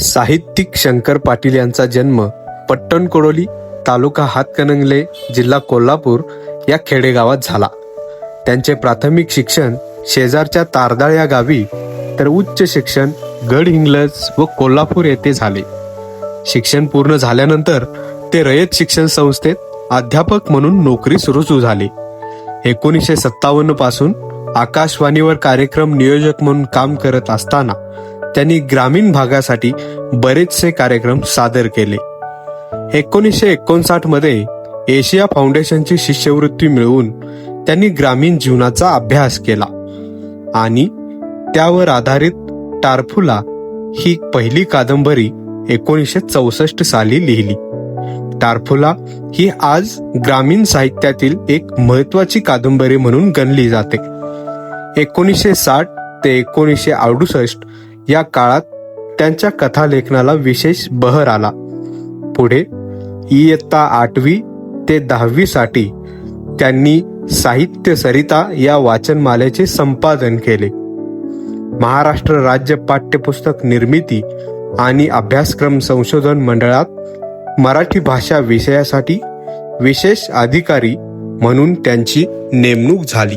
साहित्यिक शंकर पाटील यांचा जन्म पट्टणकोडोली तालुका हातकणंगले जिल्हा कोल्हापूर या खेडेगावात झाला. त्यांचे प्राथमिक शिक्षण शेजारच्या तारदाळ या गावी तर उच्च शिक्षण गडहिंग्लज व कोल्हापूर येथे झाले. शिक्षण पूर्ण झाल्यानंतर ते रयत शिक्षण संस्थेत अध्यापक म्हणून नोकरी सुरू झाली. एकोणीसशे सत्तावन्नपासून आकाशवाणीवर कार्यक्रम नियोजक म्हणून काम करत असताना त्यांनी ग्रामीण भागासाठी बरेचसे कार्यक्रम सादर केले. एकोणीसशे एकोणसाठमध्ये एशिया फाउंडेशनची शिष्यवृत्ती मिळवून त्यांनी ग्रामीण जीवनाचा अभ्यास केला. आणि त्यावर आधारित टारफुला ही पहिली कादंबरी एकोणीसशे चौसष्ट साली लिहिली. टारफुला ही आज ग्रामीण साहित्यातील एक महत्वाची कादंबरी म्हणून गणली जाते. एकोणीसशे साठ ते एकोणीसशे अडुसष्ट या काळात त्यांच्या कथालेखनाला विशेष बहर आला. पुढे इयत्ता आठवी ते दहावी साठी त्यांनी साहित्य सरिता या वाचनमालेचे संपादन केले. महाराष्ट्र राज्य पाठ्यपुस्तक निर्मिती आणि अभ्यासक्रम संशोधन मंडळात मराठी भाषा विषयासाठी विशेष अधिकारी म्हणून त्यांची नेमणूक झाली.